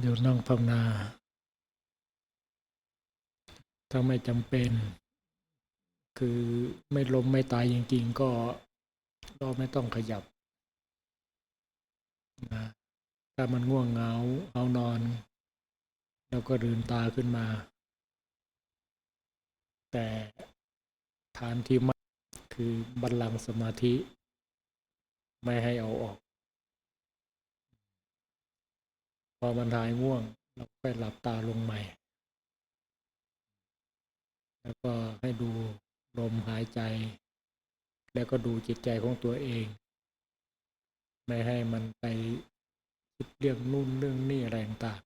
เดี๋ยวนั่งภาวนา ถ้าไม่จำเป็น คือไม่ล้มไม่ตายจริงๆ ก็ก็ไม่ต้องขยับนะถ้ามันง่วงเหงาเอานอน แล้วก็ลืมตาขึ้นมา แต่ฐานที่มั่นคือบัลลังก์สมาธิ ไม่ให้เอาออก พอมันหายง่วง เราไปหลับตาลงใหม่ แล้วก็ให้ดูลมหายใจ แล้วก็ดูจิตใจของตัวเอง ไม่ให้มันไปคิดเรื่องนู่นเรื่องนี่อะไรต่าง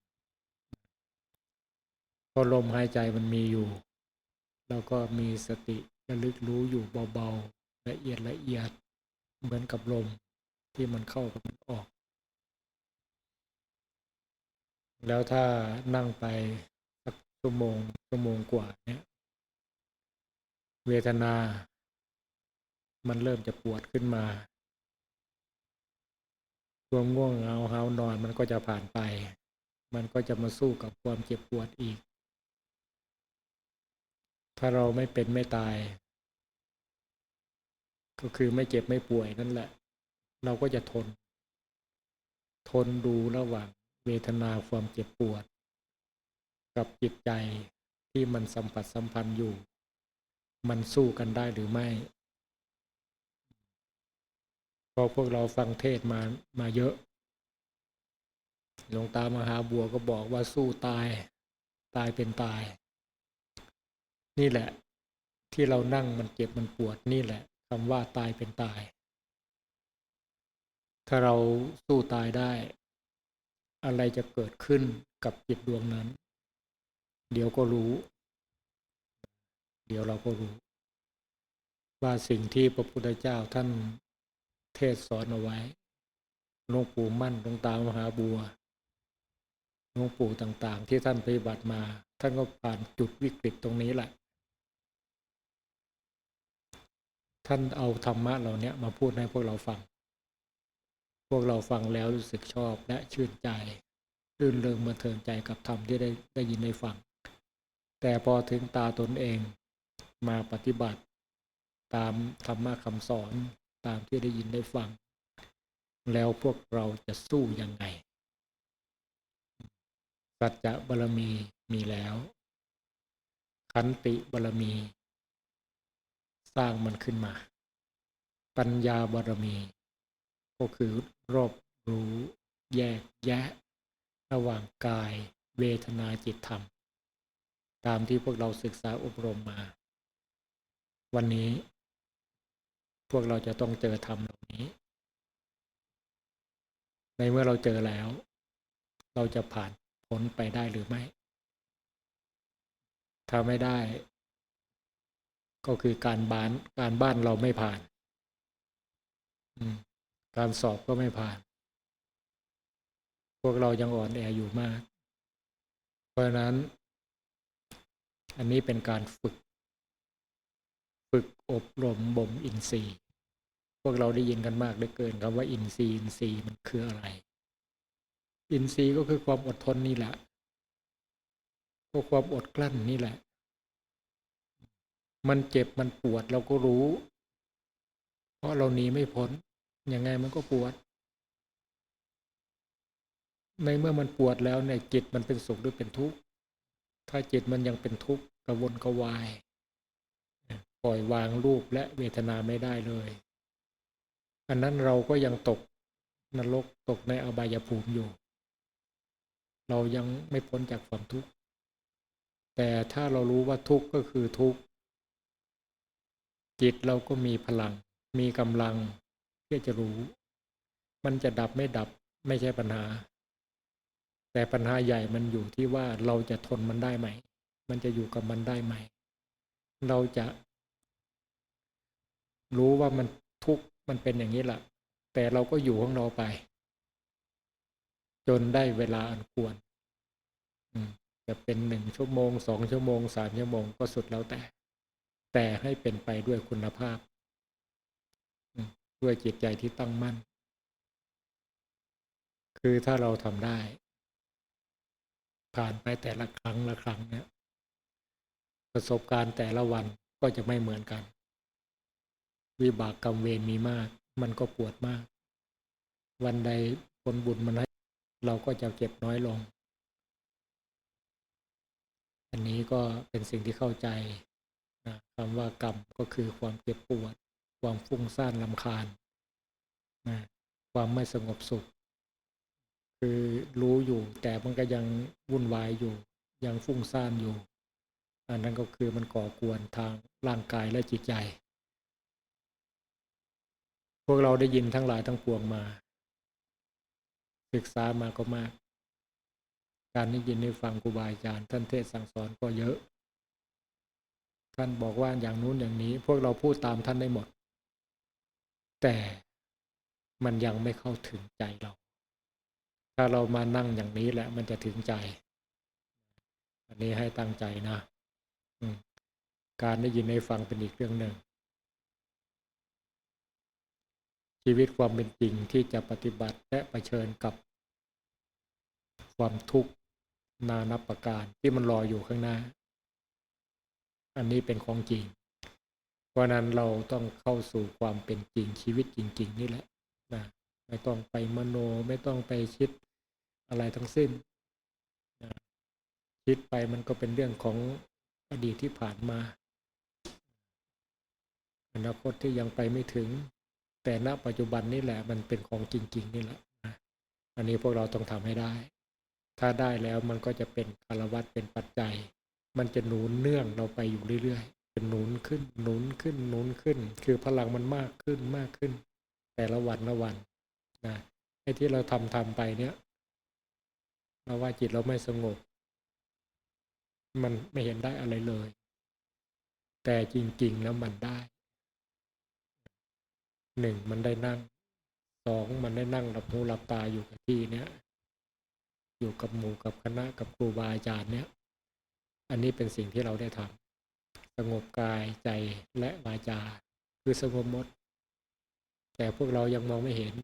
พอลมหายใจมันมีอยู่ แล้วก็มีสติระลึกรู้อยู่เบาๆละเอียดละเอียดเหมือนกับลมที่มันเข้ากับมันออก แล้วถ้านั่งไปสักชั่วโมงชั่วโมงกว่าเนี่ย เวทนา มันเริ่มจะปวดขึ้นมาความง่วงเหงาหานอนมันก็จะผ่านไป มันก็จะมาสู้กับความเจ็บปวดอีก ถ้าเราไม่เป็นไม่ตาย ก็คือไม่เจ็บไม่ป่วยนั่นแหละ เราก็จะทน ทนดูระหว่าง เวทนาความเจ็บปวด กับจิตใจที่มันสัมผัสสัมพันธ์อยู่ มันสู้กันได้หรือไม่พอพวกเราฟังเทศมามาเยอะ หลวงตามหาบัวก็บอกว่าสู้ตาย ตายเป็นตาย นี่แหละ ที่เรานั่งมันเจ็บมันปวดนี่แหละคำว่าตายเป็นตาย ถ้าเราสู้ตายได้ อะไรจะเกิดขึ้นกับจิตดวงนั้น เดี๋ยวก็รู้ เดี๋ยวเราก็รู้ ว่าสิ่งที่พระพุทธเจ้าท่านเทศสอนเอาไว้หลวงปู่มั่นหลวงตามหาบัวหลวงปู่ต่างๆ ที่ท่านปฏิบัติมา ท่านก็ผ่านจุดวิกฤตตรงนี้แหละ ท่านเอาธรรมะเหล่านี้มาพูดให้พวกเราฟัง วกเราฟังแล้วรู้สึกชอบและชื่นใจรื่นเริงบันเทิงใจกับธรรมที่ได้ได้ยินได้ฟัง แต่พอถึงตาตนเองมาปฏิบัติ ตามธรรมะคำสอนตามที่ได้ยินได้ฟัง แล้วพวกเราจะสู้ยังไงสัจจะบารมีมีแล้ว ขันติบารมี สร้างมันขึ้นมา ปัญญาบารมี ก็คือรอบรู้แยกแยะ ระหว่างกาย เวทนาจิตธรรม ตามที่พวกเราศึกษาอบรมมา วันนี้ พวกเราจะต้องเจอธรรมเหล่านี้ ในเมื่อเราเจอแล้ว เราจะผ่านพ้นไปได้หรือไม่ ถ้าไม่ได้ ก็คือการบ้านการบ้านเราไม่ผ่าน การสอบก็ไม่ผ่าน พวกเรายังอ่อนแออยู่มาก เพราะนั้น อันนี้เป็นการฝึก ฝึกอบรมบ่มอินทรีย์ พวกเราได้ยินกันมากเหลือเกินคำว่าอินทรีย์อินทรีย์มันคืออะไร อินทรีย์ก็คือความอดทนนี่แหละก็ความอดกลั้นนี่แหละ มันเจ็บมันปวดเราก็รู้ เพราะเราหนีไม่พ้น ยังไงมันก็ปวด ในเมื่อมันปวดแล้วเนี่ยจิตมันเป็นสุขหรือเป็นทุกข์ ถ้าจิตมันยังเป็นทุกข์กระวนกระวาย ปล่อยวางรูปและเวทนาไม่ได้เลย อันนั้นเราก็ยังตกนรกตกในอบายภูมิอยู่ เรายังไม่พ้นจากความทุกข์ แต่ถ้าเรารู้ว่าทุกข์ก็คือทุกข์ จิตเราก็มีพลัง มีกำลัง ที่จะรู้ มันจะดับไม่ดับไม่ใช่ปัญหา แต่ปัญหาใหญ่มันอยู่ที่ว่าเราจะทนมันได้ไหม มันจะอยู่กับมันได้ไหม เราจะ รู้ว่ามันทุกข์มันเป็นอย่างนี้แหละแต่เราก็อยู่ของเราไป จนได้เวลาอันควรจะเป็นหนึ่งชั่วโมงสองชั่วโมงสามชั่วโมงก็สุดแล้วแต่ แต่ให้เป็นไปด้วยคุณภาพ ด้วยจิตใจที่ตั้งมั่น คือถ้าเราทำได้ ผ่านไปแต่ละครั้งละครั้งเนี่ยประสบการณ์แต่ละวันก็จะไม่เหมือนกัน วิบากกรรมเวรมีมาก มันก็ปวดมาก วันใดผลบุญมันให้เราก็จะเก็บน้อยลง อันนี้ก็เป็นสิ่งที่เข้าใจนะคำว่ากรรมก็คือความเจ็บปวด ความฟุ้งซ่านลำคาญนะความไม่สงบสุข คือรู้อยู่แต่มันก็ยังวุ่นวายอยู่ ยังฟุ้งซ่านอยู่ อันนั้นก็คือมันก่อกวนทางร่างกายและจิตใจ พวกเราได้ยินทั้งหลายทั้งปวงมา ศึกษามาก็มาก การได้ยินได้ฟังครูบาอาจารย์ท่านเทศสั่งสอนก็เยอะท่านบอกว่าอย่างนู้นอย่างนี้ พวกเราพูดตามท่านได้หมด แต่มันยังไม่เข้าถึงใจเรา ถ้าเรามานั่งอย่างนี้แหละ มันจะถึงใจ อันนี้ให้ตั้งใจนะการได้ยินได้ฟังเป็นอีกเรื่องหนึ่ง ชีวิตความเป็นจริงที่จะปฏิบัติและะเผชิญกับความทุกข์นานับประการที่มันรออยู่ข้างหน้า อันนี้เป็นของจริง เพราะนั้นเราต้องเข้าสู่ความเป็นจริงชีวิตจริง ๆ นี่แหละนะไม่ต้องไปมโนไม่ต้องไปคิดอะไรทั้งสิ้นนะคิดไปมันก็เป็นเรื่องของอดีตที่ผ่านมา อนาคตที่ยังไปไม่ถึง แต่ณปัจจุบันนี่แหละมันเป็นของจริง ๆ นี่แหละนะอันนี้พวกเราต้องทำให้ได้ ถ้าได้แล้วมันก็จะเป็นคารวัตเป็นปัจจัย มันจะหนุนเนื่องเราไปอยู่เรื่อยๆ หนุนขึ้นหนุนขึ้นหนุนขึ้น คือพลังมันมากขึ้นมากขึ้น แต่ละวันละวันนะไอ้ที่เราทำทำไปเนี่ยเราว่าจิตเราไม่สงบ มันไม่เห็นได้อะไรเลย แต่จริง ๆ แล้วมันได้หนึ่งมันได้นั่งสองมันได้นั่งหลับหูหลับตาอยู่กับที่เนี้ยอยู่กับหมู่กับคณะกับครูบาอาจารย์เนี้ยอันนี้เป็นสิ่งที่เราได้ทำ สงบกายใจและวาจา คือสงบมด แต่พวกเรายังมองไม่เห็น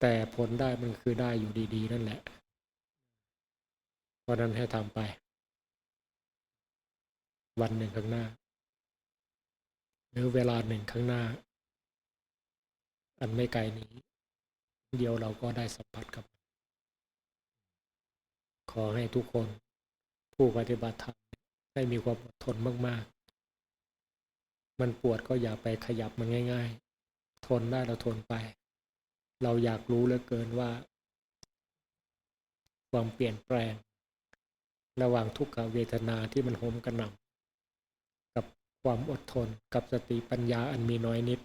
แต่ผลได้มันคือได้อยู่ดี ๆ นั่นแหละเพราะนั้นให้ทำไป วันหนึ่งข้างหน้า หรือเวลาหนึ่งข้างหน้า อันไม่ไกลนี้ เดียวเราก็ได้สัมผัสกับ ขอให้ทุกคนผู้ปฏิบัติธรรม ให้มีความอดทนมากๆ มันปวดก็อย่าไปขยับมันง่าย ๆ ทนได้เราทนไป เราอยากรู้เหลือเกินว่า ความเปลี่ยนแปลง ระหว่างทุกขเวทนาที่มันโหมกระหน่ำกับความอดทนกับสติปัญญาอันมีน้อยนิด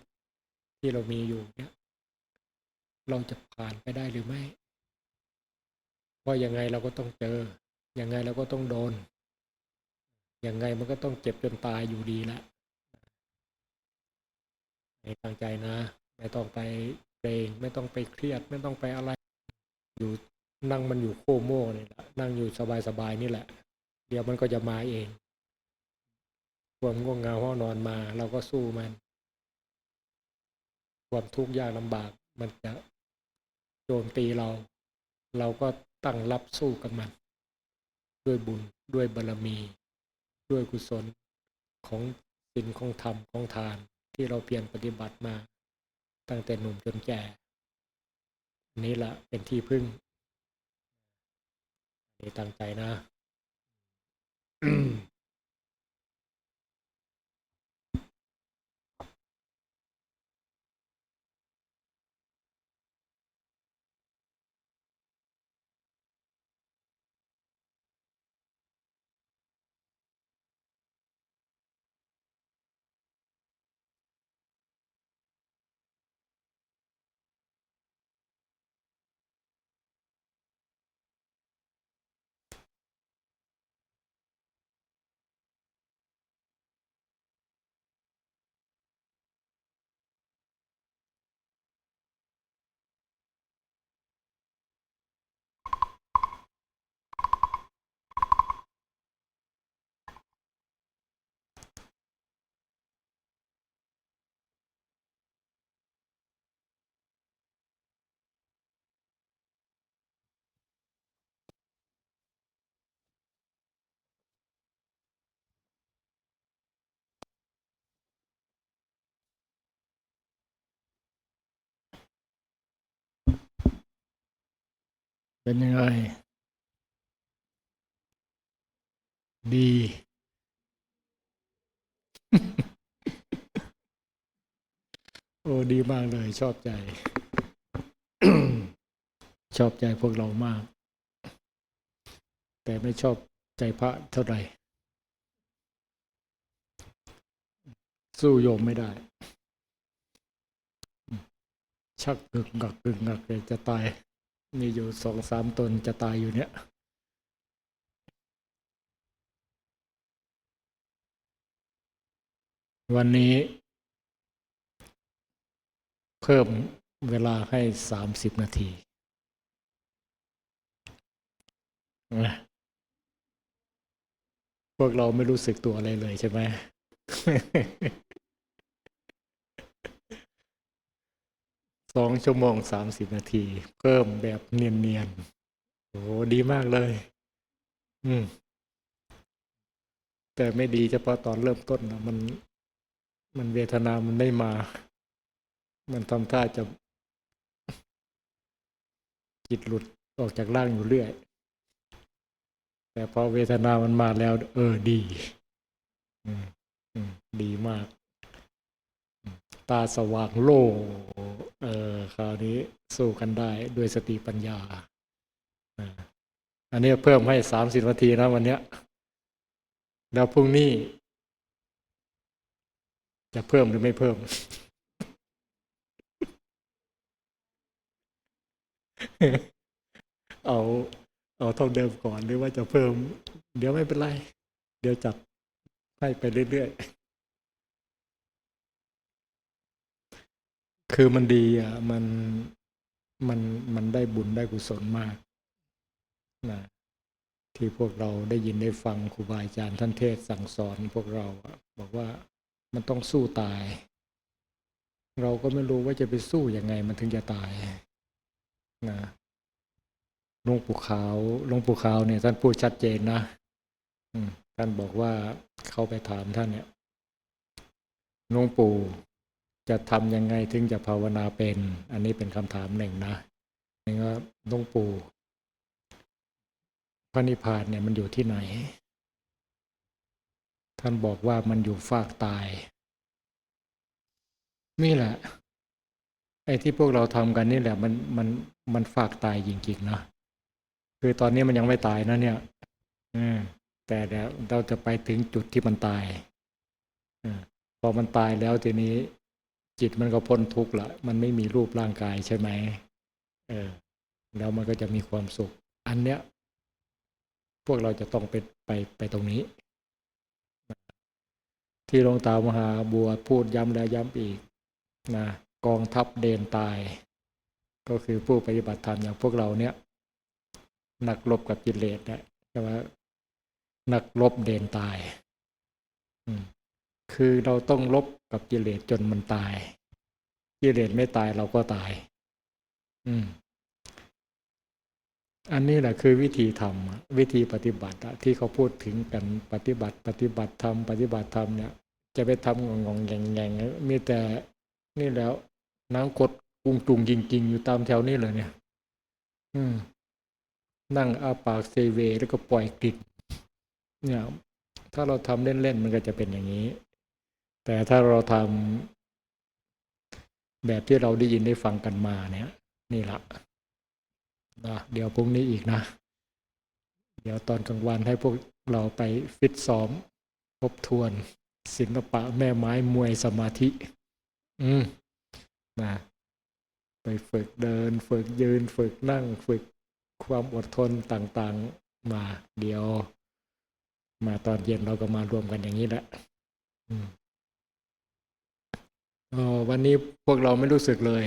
ที่เรามีอยู่เนี่ยเราจะผ่านไปได้หรือไม่ เพราะยังไงเราก็ต้องเจอ ยังไงเราก็ต้องโดน ยังไงมันก็ต้องเจ็บจนตายอยู่ดีแหละให้ตั้งใจนะ ไม่ต้องไปเกรงไม่ต้องไปเครียด ไม่ต้องไปอะไร อยู่นั่งมันอยู่โคโม่นี่แหละนั่งอยู่สบายๆนี่แหละ เดี๋ยวมันก็จะมาเองความง่วงเหงาห้องนอนมา เราก็สู้มันความทุกข์ยากลำบากมันจะโจมตีเรา เราก็ตั้งรับสู้กับมัน ด้วยบุญด้วยบารรมี ด้วยกุศลของศีลของธรรมของทานที่เราเพียรปฏิบัติมา ตั้งแต่หนุ่มจนแก่อันนี้แหละเป็นที่พึ่งนี่ตั้งใจนะ เป็นยังไง ดี โอ้ดีมากเลย ชอบใจ ชอบใจพวกเรามาก แต่ไม่ชอบใจพระเท่าไหร่ สู้โยมไม่ได้ ชักกึกงักกึกงักเลยจะตาย มีอยู่สองสามตนจะตายอยู่เนี่ยวันนี้ เพิ่มเวลาให้สามสิบนาที พวกเราไม่รู้สึกตัวอะไรเลยใช่ไหม สองชั่วโมงสามสิบนาที เพิ่มแบบเนียนๆโอ้ดีมากเลย อืม แต่ไม่ดีเฉพาะตอนเริ่มต้นนะมัน มันเวทนามันไม่มา มันทำท่าจะจิตหลุดออกจากร่างอยู่เรื่อย แต่พอเวทนามันมาแล้ว เออดี อืม อืม ดีมาก ตาสว่างโล่เออคราวนี้สู้กันได้ด้วยสติปัญญาอ่าอันนี้เพิ่มให้สามสิบนาทีนะวันเนี้ย แล้วพรุ่งนี้ จะเพิ่มหรือไม่เพิ่ม เอา เอาเท่าเดิมก่อนหรือว่าจะเพิ่ม เดี๋ยวไม่เป็นไร เดี๋ยวจัดให้ไปเรื่อยๆ คือมันดีอะมันมันมันได้บุญได้กุศลมากนะที่พวกเราได้ยินได้ฟังครูบาอาจารย์ท่านเทศสั่งสอนพวกเราบอกว่ามันต้องสู้ตาย เราก็ไม่รู้ว่าจะไปสู้ยังไงมันถึงจะตายนะหลวงปู่ขาวหลวงปู่ขาวเนี่ยท่านพูดชัดเจนนะท่านบอกว่าเขาไปถามท่านเนี่ยหลวงปู่ จะทำยังไงถึงจะภาวนาเป็น อันนี้เป็นคำถามหนึ่งนะนี่ก็หลวงปู่พระนิพพานเนี่ยมันอยู่ที่ไหน ท่านบอกว่ามันอยู่ฟากตาย นี่แหละ ไอ้ที่พวกเราทำกันนี่แหละ มันมันมันฝากตายจริงๆนะคือตอนนี้มันยังไม่ตายนะเนี่ยแต่เดี๋ยวเราจะไปถึงจุดที่มันตายอพอมันตายแล้วทีนี้ จิตมันก็พ้นทุกข์ละมันไม่มีรูปร่างกายใช่ไหมเออแล้วมันก็จะมีความสุข อันเนี้ย พวกเราจะต้องไปไปไปตรงนี้ ที่หลวงตามหาบัวพูดย้ำแล้วย้ำอีกนะกองทัพเดนตาย ก็คือผู้ปฏิบัติธรรมอย่างพวกเราเนี่ยนักรบกับกิเลสนี่ยใช่ไหมนักรบเดนตาย คือเราต้องลบ กับกิเลสจนมันตาย กิเลสไม่ตายเราก็ตาย อืม อันนี้แหละคือวิธีทำวิธีปฏิบัติที่เขาพูดถึงกันปฏิบัติ ปฏิบัติธรรมปฏิบัติธรรมเนี่ยจะไปทำงงงๆแงงๆมีแต่นี่แล้วน้ำกดกุงตุงจริง ๆ อยู่ตามแถวนี้เลยเนี่ย อืม นั่งอาปากเซเวแล้วก็ปล่อยกลิ่นเนี่ย ถ้าเราทำเล่น ๆ มันก็จะเป็นอย่างนี้ แต่ถ้าเราทำแบบที่เราได้ยินได้ฟังกันมาเนี่ย นี่ละนะเดี๋ยวพรุ่งนี้อีกนะ เดี๋ยวตอนกลางวันให้พวกเราไปฟิตซ้อมทบทวนศิลปะแม่ไม้มวยสมาธิ อืมนะไปฝึกเดิน ฝึกยืน ฝึกนั่ง ฝึกความอดทนต่างๆมาเดี๋ยว มาตอนเย็นเราก็มารวมกันอย่างนี้แหละ อืม อ๋อวันนี้พวกเราไม่รู้สึกเลย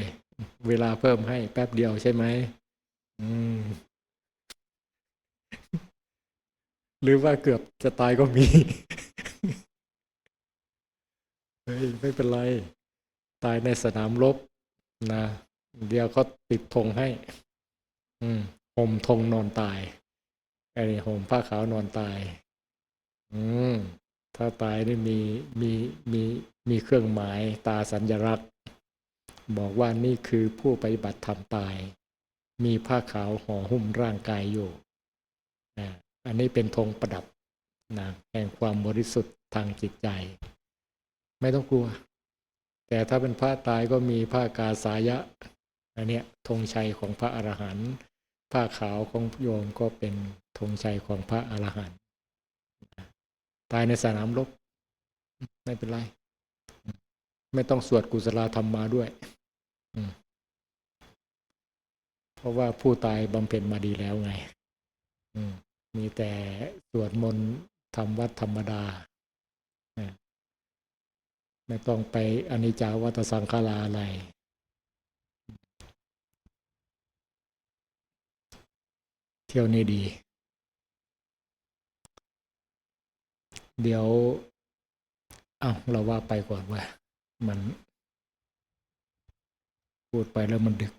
เวลาเพิ่มให้แป๊บเดียวใช่ไหมอืม หรือว่าเกือบจะตายก็มี เฮ้ย ไม่เป็นไร ตายในสนามรบนะ เดี๋ยวเขาติดธงให้ อืมห่มธงนอนตายไอ้นี่ห่มผ้าขาวนอนตาย อืม ถ้าตายนี่มีมีมีมีเครื่องหมายตาสัญลักษณ์ บอกว่านี่คือผู้ปฏิบัติธรรมตาย มีผ้าขาวห่อหุ้มร่างกายอยู่นะอันนี้เป็นธงประดับนะแห่งความบริสุทธิ์ทางจิตใจ ไม่ต้องกลัว แต่ถ้าเป็นพระตายก็มีผ้ากาสายะอันเนี้ยธงชัยของพระอรหันต์ผ้าขาวของโยมก็เป็นธงชัยของพระอรหันต์ ตายในสนามรบไม่เป็นไร ไม่ต้องสวดกุศลธรรมมาด้วยเพราะว่าผู้ตายบำเพ็ญมาดีแล้วไงมีแต่สวดมนต์ทำวัดธรรมดาอ่าไม่ต้องไปอนิจจาวัตสังขาราอะไรเที่ยวนี้ดี เดี๋ยว เอา้าเราว่าไปก่อนว่า มัน พูดไปแล้วมันดึก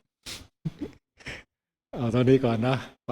เอาตอนนี้ก่อนนะไป